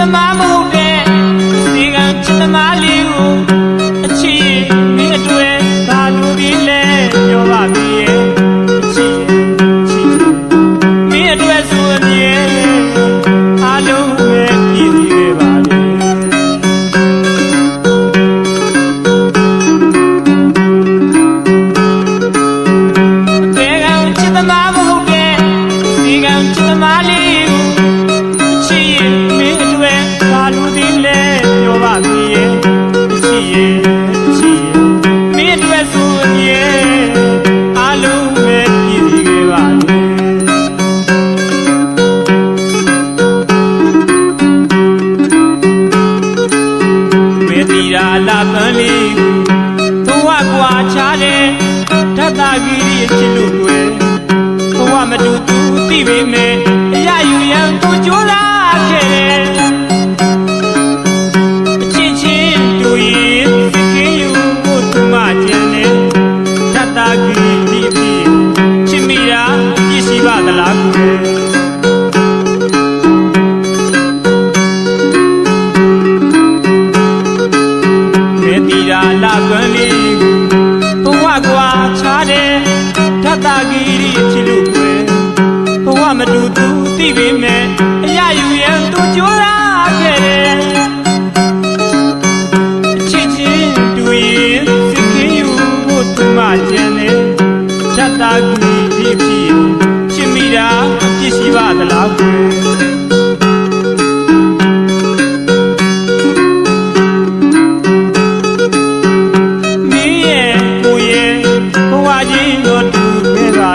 the mama ပန်းလေးကိုဘဝကွာချားတယ်တတဂီရီချစ်လို့ွယ်ဘဝမတူသူသိပေမဲ့ တ်တာကြီးရီဖြစ်လို့ကွယ်ဘဝမတူသူသိပေမဲ့အရယူရန်သူကြိုးစားခဲ့တယ်အချင်းချင်းတူရင်စခင်ယူဖို့သူမကျန်တယ်ဓာတ်တာကြီးရီဖြစ်ချစ်မိတာအပြစ်ရှိပါသလားကွယ်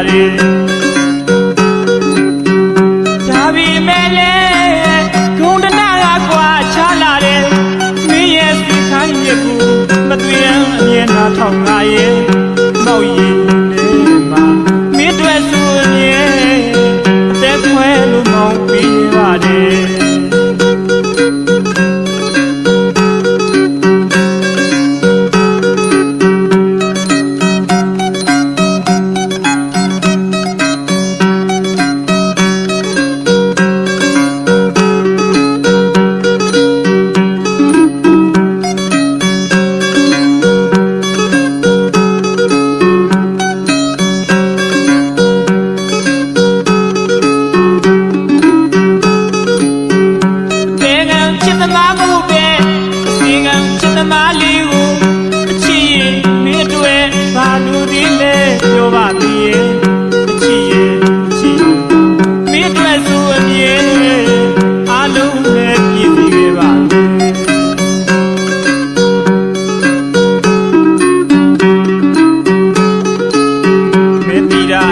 လေဒါပေမဲ့လေဂုံတနာကကွာချလာတယ်မင်းရဲ့စိတ်ခိုင်းမြကူမသွေးရန်အမြဲနာထောင်ငါရဲ့မောက်ရင်နဲ့မှာမင်းတွေ့ဆိုရင်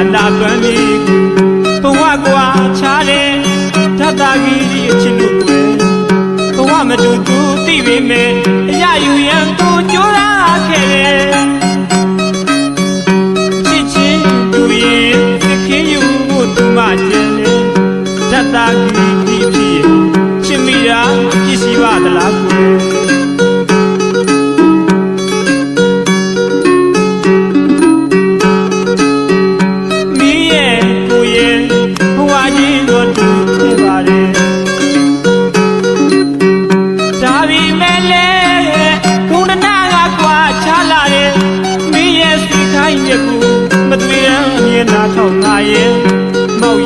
တာနာကွန်လေးဘဝကွာချားတယ်ဓာတ်တာကြီးဒီအချစ်လို့ကွယ်ဘဝမတူသူသိပေမဲ့အရယူရန်သူကြိုးစားခဲ့တယ်ချစ်ချင်းတူရင်သခင်ယူဖို့သူမကျန်တယ်ဓာတ်တာကြီးဒီအဖြစ်ချစ်မိတာပြည့်စည်ပါသလားကွ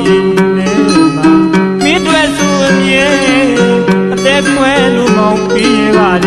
ရင်နဲ့မှာမင်းတို့ဆိုအမြဲအသက်ခွဲလို့မောင်းပြရပါတယ်